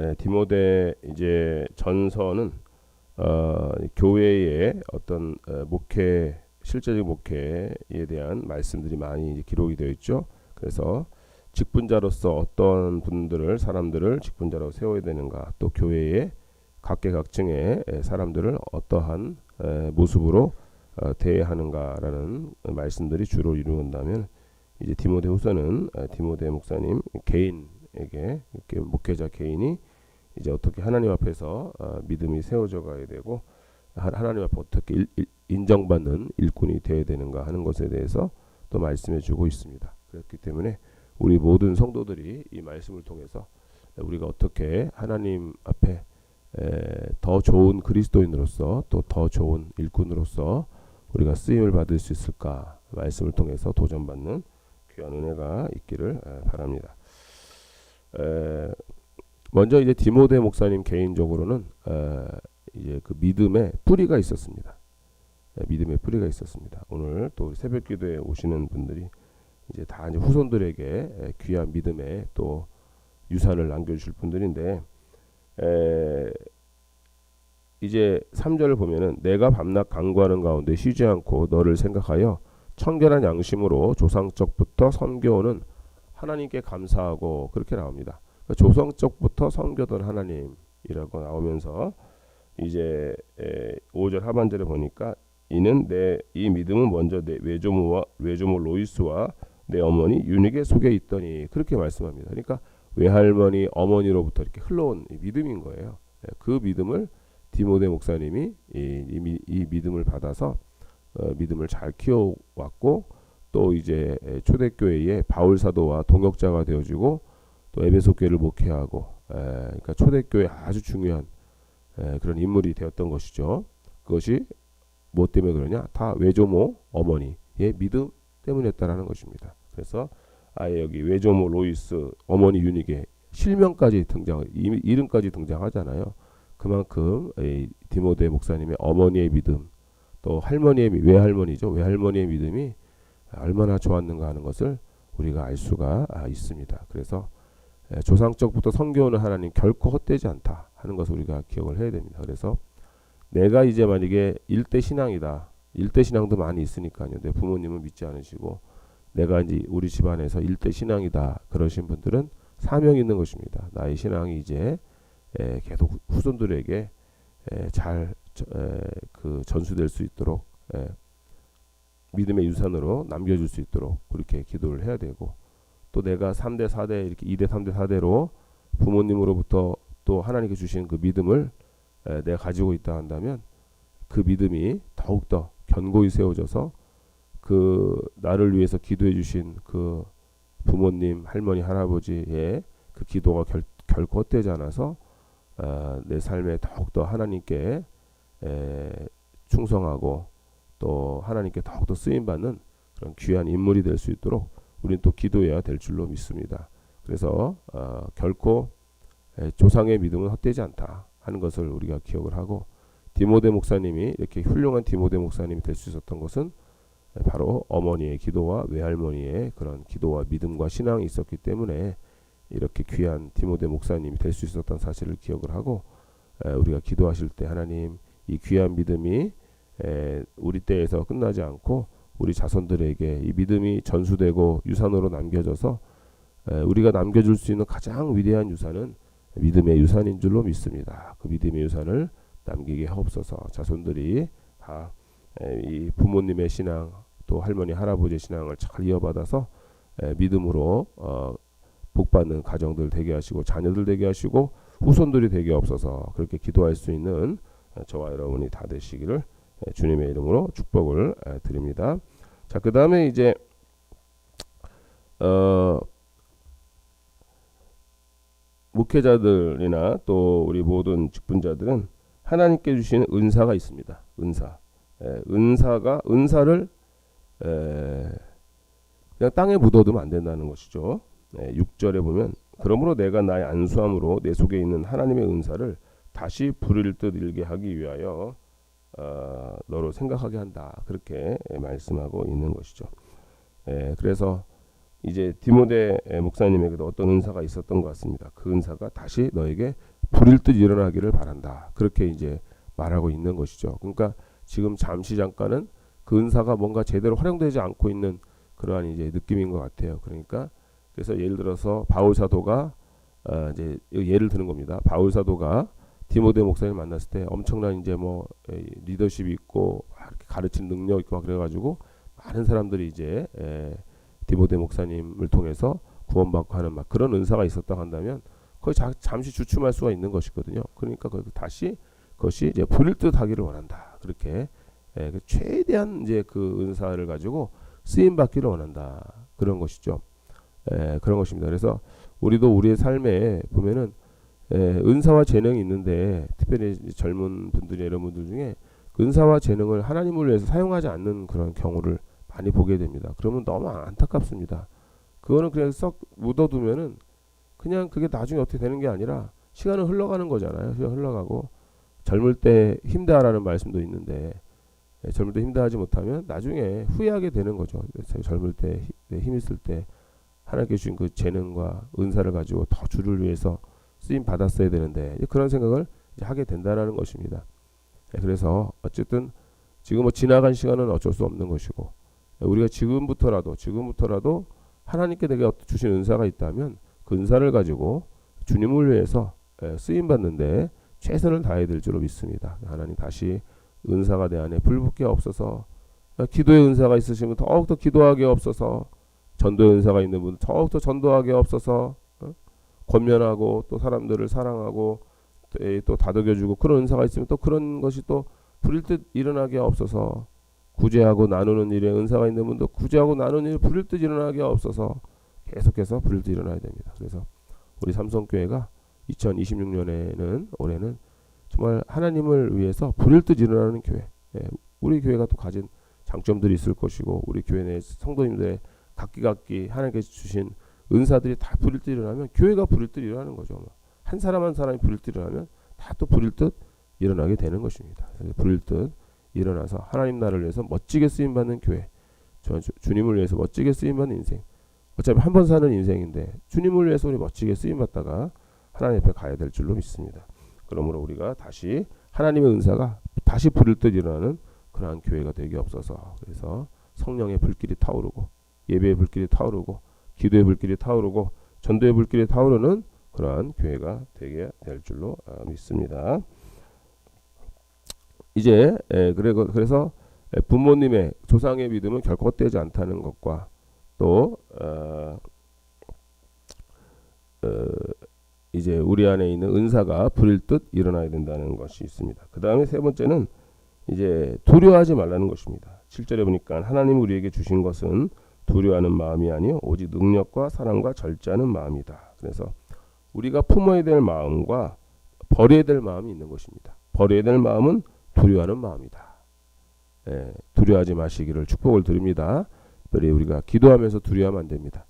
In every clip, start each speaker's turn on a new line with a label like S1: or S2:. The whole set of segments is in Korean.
S1: 에, 디모데 이제 전서는 어, 교회의 어떤 어, 목회 실제적 목회에 대한 말씀들이 많이 기록이 되어 있죠. 그래서 직분자로서 어떤 분들을 사람들을 직분자로 세워야 되는가, 또 교회의 각계각층의 에, 사람들을 어떠한 에, 모습으로 어, 대하는가라는 말씀들이 주로 이루어진다면 이제 디모데후서는 에, 디모데 목사님 개인에게 이렇게 목회자 개인이 이제 어떻게 하나님 앞에서 어, 믿음이 세워져 가야 되고 하- 하나님 앞에 어떻게 일, 일, 인정받는 일꾼이 되어야 되는가 하는 것에 대해서 또 말씀해 주고 있습니다. 그렇기 때문에 우리 모든 성도들이 이 말씀을 통해서 우리가 어떻게 하나님 앞에 에, 더 좋은 그리스도인으로서 또 더 좋은 일꾼으로서 우리가 쓰임을 받을 수 있을까 말씀을 통해서 도전받는 귀한 은혜가 있기를 에, 바랍니다. 에, 먼저 이제 디모데 목사님 개인적으로는 에, 이제 그 믿음의 뿌리가 있었습니다. 에, 믿음의 뿌리가 있었습니다. 오늘 또 새벽 기도에 오시는 분들이 이제 다 이제 후손들에게 에, 귀한 믿음의 또 유산을 남겨주실 분들인데 에, 이제 3절을 보면은 내가 밤낮 간구하는 가운데 쉬지 않고 너를 생각하여 청결한 양심으로 조상적부터 섬겨오는 하나님께 감사하고 그렇게 나옵니다. 그러니까 조상적부터 섬겨던 하나님이라고 나오면서 이제 에, 5절 하반절에 보니까 이는 내 이 믿음은 먼저 내 외조모와 외조모 로이스와 내 어머니 유닉의 속에 있더니 그렇게 말씀합니다. 그러니까 외할머니 어머니로부터 이렇게 흘러온 이 믿음인 거예요. 예, 그 믿음을 디모데 목사님이 이, 이, 미- 이 믿음을 받아서 어, 믿음을 잘 키워왔고 또 이제 에, 초대교회의 바울 사도와 동역자가 되어지고 또 에베소 교회를 목회하고 에, 그러니까 초대교회 아주 중요한 에, 그런 인물이 되었던 것이죠. 그것이 뭐 때문에 그러냐? 다 외조모 어머니의 믿음 때문이었다라는 것입니다. 그래서 아예 여기 외조모 로이스 어머니 유닉의 실명까지 등장, 이- 이름까지 등장하잖아요. 그만큼 이 디모데 목사님의 어머니의 믿음, 또 할머니의 미- 외할머니죠. 외할머니의 믿음이 얼마나 좋았는가 하는 것을 우리가 알 수가 아, 있습니다. 그래서 에, 조상적부터 섬겨오는 하나님 결코 헛되지 않다 하는 것을 우리가 기억을 해야 됩니다. 그래서 내가 이제 만약에 일대 신앙이다. 일대 신앙도 많이 있으니까요. 내 부모님은 믿지 않으시고 내가 이제 우리 집안에서 일대 신앙이다. 그러신 분들은 사명이 있는 것입니다. 나의 신앙이 이제 에, 계속 후손들에게 에, 잘 에, 그 전수될 수 있도록 에, 믿음의 유산으로 남겨줄 수 있도록 그렇게 기도를 해야 되고 또 내가 3대 4대 이렇게 2대 3대 4대로 부모님으로부터 또 하나님께 주신 그 믿음을 에, 내가 가지고 있다 한다면 그 믿음이 더욱더 견고히 세워져서 그 나를 위해서 기도해 주신 그 부모님 할머니 할아버지의 그 기도가 결, 결코 헛되지 않아서 아, 내 삶에 더욱더 하나님께 에, 충성하고 또 하나님께 더욱더 쓰임 받는 그런 귀한 인물이 될 수 있도록 우리는 또 기도해야 될 줄로 믿습니다. 그래서 어, 결코 에, 조상의 믿음은 헛되지 않다 하는 것을 우리가 기억을 하고 디모데 목사님이 이렇게 훌륭한 디모데 목사님이 될 수 있었던 것은 바로 어머니의 기도와 외할머니의 그런 기도와 믿음과 신앙이 있었기 때문에 이렇게 귀한 디모데 목사님이 될 수 있었던 사실을 기억을 하고 에, 우리가 기도하실 때 하나님 이 귀한 믿음이 에, 우리 때에서 끝나지 않고 우리 자손들에게 이 믿음이 전수되고 유산으로 남겨져서 에, 우리가 남겨줄 수 있는 가장 위대한 유산은 믿음의 유산인 줄로 믿습니다. 그 믿음의 유산을 남기게 하옵소서. 자손들이 다 이 부모님의 신앙 또 할머니 할아버지의 신앙을 잘 이어받아서 에, 믿음으로 어, 복받는 가정들 되게 하시고 자녀들 되게 하시고 후손들이 되게 없어서 그렇게 기도할 수 있는 어, 저와 여러분이 다 되시기를 에, 주님의 이름으로 축복을 에, 드립니다. 자, 그 다음에 이제 어, 목회자들이나 또 우리 모든 직분자들은 하나님께 주시는 은사가 있습니다. 은사. 에, 은사가 은사를 에, 그냥 땅에 묻어두면 안 된다는 것이죠. 네, 6절에 보면 그러므로 내가 나의 안수함으로 내 속에 있는 하나님의 은사를 다시 부릴 듯 일게 하기 위하여 어, 너로 생각하게 한다. 그렇게 말씀하고 있는 것이죠. 예, 그래서 이제 디모데 목사님에게도 어떤 은사가 있었던 것 같습니다. 그 은사가 다시 너에게 불일 듯 일어나기를 바란다. 그렇게 이제 말하고 있는 것이죠. 그러니까 지금 잠시 잠깐은 그 은사가 뭔가 제대로 활용되지 않고 있는 그러한 이제 느낌인 것 같아요. 그러니까 그래서 예를 들어서 바울 사도가 어 이제 예를 드는 겁니다. 바울 사도가 디모데 목사님 만났을 때 엄청난 이제 뭐 에, 리더십이 있고 가르치는 능력 있고 막 그래가지고 많은 사람들이 이제 에, 디모데 목사님을 통해서 구원받고 하는 막 그런 은사가 있었다 한다면 거의 자, 잠시 주춤할 수가 있는 것이거든요. 그러니까 그 다시 그것이 이제 불일 듯 하기를 원한다. 그렇게 에, 그 최대한 이제 그 은사를 가지고 쓰임 받기를 원한다. 그런 것이죠. 에, 그런 것입니다. 그래서 우리도 우리의 삶에 보면은 에, 은사와 재능이 있는데 특별히 젊은 분들이 이런 분들 중에 그 은사와 재능을 하나님을 위해서 사용하지 않는 그런 경우를 많이 보게 됩니다. 그러면 너무 안타깝습니다. 그거는 그냥 썩 묻어두면은 그냥 그게 나중에 어떻게 되는 게 아니라 시간은 흘러가는 거잖아요. 시간 흘러가고 젊을 때 힘다라는 말씀도 있는데 예, 젊을 때 힘다하지 못하면 나중에 후회하게 되는 거죠. 젊을 때 힘 있을 때 하나님께 주신 그 재능과 은사를 가지고 더 주를 위해서 쓰임 받았어야 되는데 그런 생각을 하게 된다라는 것입니다. 예, 그래서 어쨌든 지금 뭐 지나간 시간은 어쩔 수 없는 것이고 우리가 지금부터라도 지금부터라도 하나님께 내게 주신 은사가 있다면 그 은사를 가지고 주님을 위해서 예, 쓰임 받는데 최선을 다해야 될 줄로 믿습니다. 하나님 다시 은사가 내 안에 불붙게 없어서 기도의 은사가 있으시면 더욱더 기도하게 없어서 전도의 은사가 있는 분 더욱더 전도하게 없어서 어? 권면하고 또 사람들을 사랑하고 또 다독여주고 그런 은사가 있으면 또 그런 것이 또 불일 듯 일어나게 없어서 구제하고 나누는 일에 은사가 있는 분도 구제하고 나누는 일 불일 듯 일어나게 없어서 계속해서 불일 듯 일어나야 됩니다. 그래서 우리 삼성교회가 2026년에는 올해는 정말 하나님을 위해서 불일 듯 일어나는 교회. 예, 우리 교회가 또 가진 장점들이 있을 것이고 우리 교회 내 성도님들의 각기각기 하나님께서 주신 은사들이 다 불일 듯 일어나면 교회가 불일 듯 일어나는 거죠. 뭐. 한 사람 한 사람이 불일 듯 일어나면 다또 불일 듯 일어나게 되는 것입니다. 불일 듯 일어나서 하나님 나라를 위해서 멋지게 쓰임 받는 교회. 주, 주님을 위해서 멋지게 쓰임 받는 인생. 어차피 한 번 사는 인생인데 주님을 위해서 우리 멋지게 쓰임 받다가 하나님 앞에 가야 될 줄로 믿습니다. 그러므로 우리가 다시 하나님의 은사가 다시 불일 듯 일어나는 그러한 교회가 되게 없어서 그래서 성령의 불길이 타오르고 예배의 불길이 타오르고 기도의 불길이 타오르고 전도의 불길이 타오르는 그러한 교회가 되게 될 줄로 아, 믿습니다. 이제 그래서 부모님의 조상의 믿음은 결코 헛되지 않다는 것과 또 어, 어, 이제 우리 안에 있는 은사가 불일 듯 일어나야 된다는 것이 있습니다. 그 다음에 세 번째는 이제 두려워하지 말라는 것입니다. 7절에 보니까 하나님 우리에게 주신 것은 두려워하는 마음이 아니요 오직 능력과 사랑과 절제하는 마음이다. 그래서 우리가 품어야 될 마음과 버려야 될 마음이 있는 것입니다. 버려야 될 마음은 두려워하는 마음이다. 예, 두려워하지 마시기를 축복을 드립니다. 특별히 우리가 기도하면서 두려워하면 안 됩니다.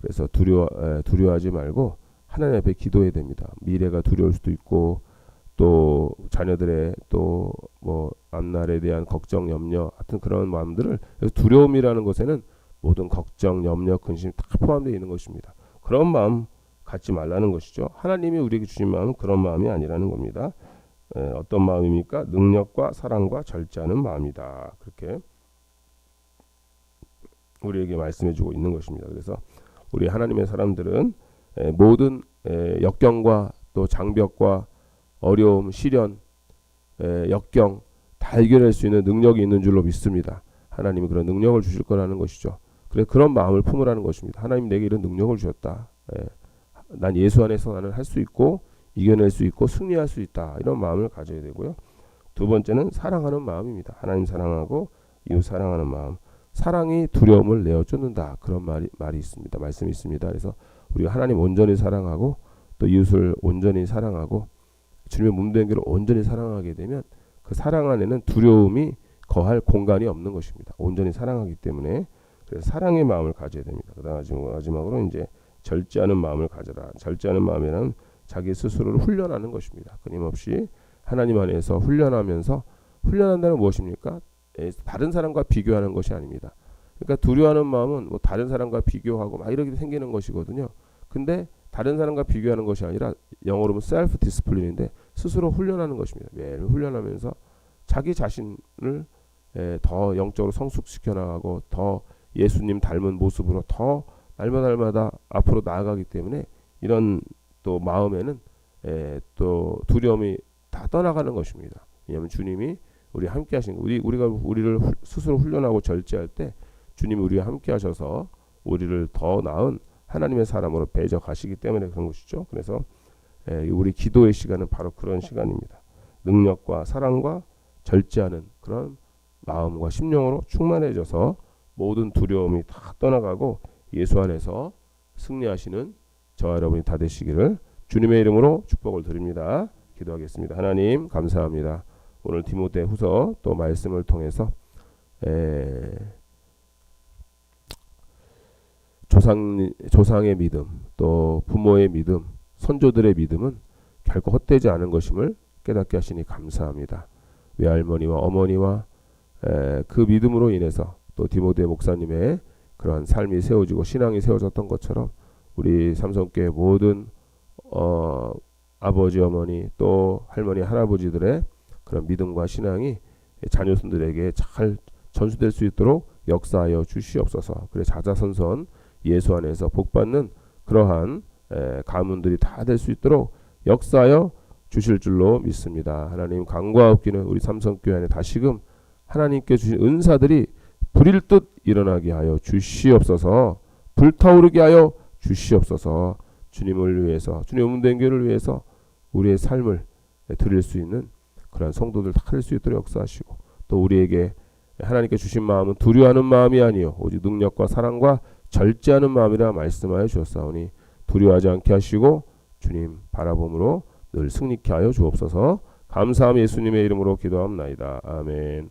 S1: 그래서 두려워 에, 두려워하지 말고 하나님 앞에 기도해야 됩니다. 미래가 두려울 수도 있고 또 자녀들의 또 뭐 앞날에 대한 걱정, 염려 같은 그런 마음들을 두려움이라는 것에는 모든 걱정, 염려, 근심 다 포함되어 있는 것입니다. 그런 마음 갖지 말라는 것이죠. 하나님이 우리에게 주신 마음은 그런 마음이 아니라는 겁니다. 에, 어떤 마음입니까? 능력과 사랑과 절제하는 마음이다. 그렇게 우리에게 말씀해주고 있는 것입니다. 그래서 우리 하나님의 사람들은 에, 모든 에, 역경과 또 장벽과 어려움, 시련, 에, 역경 다 해결할 수 있는 능력이 있는 줄로 믿습니다. 하나님이 그런 능력을 주실 거라는 것이죠. 그래 그런 마음을 품으라는 것입니다. 하나님 내게 이런 능력을 주셨다. 에, 난 예수 안에서 나는 할 수 있고 이겨낼 수 있고 승리할 수 있다. 이런 마음을 가져야 되고요. 두 번째는 사랑하는 마음입니다. 하나님 사랑하고 이웃 사랑하는 마음. 사랑이 두려움을 내어 쫓는다. 그런 말이 말이 있습니다. 말씀이 있습니다. 그래서 우리가 하나님 온전히 사랑하고 또 이웃을 온전히 사랑하고 주님의 몸된 길을 온전히 사랑하게 되면 그 사랑 안에는 두려움이 거할 공간이 없는 것입니다. 온전히 사랑하기 때문에 그래서 사랑의 마음을 가져야 됩니다. 그다음 마지막으로 이제 절제하는 마음을 가져라. 절제하는 마음이란 자기 스스로를 훈련하는 것입니다. 끊임없이 하나님 안에서 훈련하면서 훈련한다는 무엇입니까? 다른 사람과 비교하는 것이 아닙니다. 그러니까 두려워하는 마음은 뭐 다른 사람과 비교하고 막 이렇게 생기는 것이거든요. 근데 다른 사람과 비교하는 것이 아니라 영어로 보면 셀프 디스플린인데 스스로 훈련하는 것입니다. 매일 훈련하면서 자기 자신을 에, 더 영적으로 성숙시켜 나가고 더 예수님 닮은 모습으로 더 날마다 날마다 앞으로 나아가기 때문에 이런 또 마음에는 에, 또 두려움이 다 떠나가는 것입니다. 왜냐하면 주님이 우리 함께 하신 거. 우리 우리가 우리를 후- 스스로 훈련하고 절제할 때 주님이 우리와 함께 하셔서 우리를 더 나은 하나님의 사람으로 배져 가시기 때문에 그런 것이죠. 그래서 에, 우리 기도의 시간은 바로 그런 시간입니다. 능력과 사랑과 절제하는 그런 마음과 심령으로 충만해져서 모든 두려움이 다 떠나가고 예수 안에서 승리하시는 저와 여러분이 다 되시기를 주님의 이름으로 축복을 드립니다. 기도하겠습니다. 하나님 감사합니다. 오늘 디모데 후서 또 말씀을 통해서 에, 조상 조상의 믿음 또 부모의 믿음 선조들의 믿음은 결코 헛되지 않은 것임을 깨닫게 하시니 감사합니다. 외할머니와 어머니와 에, 그 믿음으로 인해서 또 디모데 목사님의 그러한 삶이 세워지고 신앙이 세워졌던 것처럼 우리 삼성교회 모든 어, 아버지 어머니 또 할머니 할아버지들의 그런 믿음과 신앙이 자녀손들에게 잘 전수될 수 있도록 역사하여 주시옵소서. 그래 자자선선 예수 안에서 복받는 그러한 에, 가문들이 다 될 수 있도록 역사하여 주실 줄로 믿습니다. 하나님 강과 없기는 우리 삼성교회 안에 다시금 하나님께 주신 은사들이 불일 듯 일어나게 하여 주시옵소서. 불타오르게 하여 주시옵소서. 주님을 위해서 주님 음된 교를 위해서 우리의 삶을 드릴 수 있는 그런 성도들 다 될 수 있도록 역사하시고 또 우리에게 하나님께 주신 마음은 두려워하는 마음이 아니요 오직 능력과 사랑과 절제하는 마음이라 말씀하여 주었사오니 두려워하지 않게 하시고 주님 바라봄으로 늘 승리케 하여 주옵소서 감사함 예수님의 이름으로 기도합나이다 아멘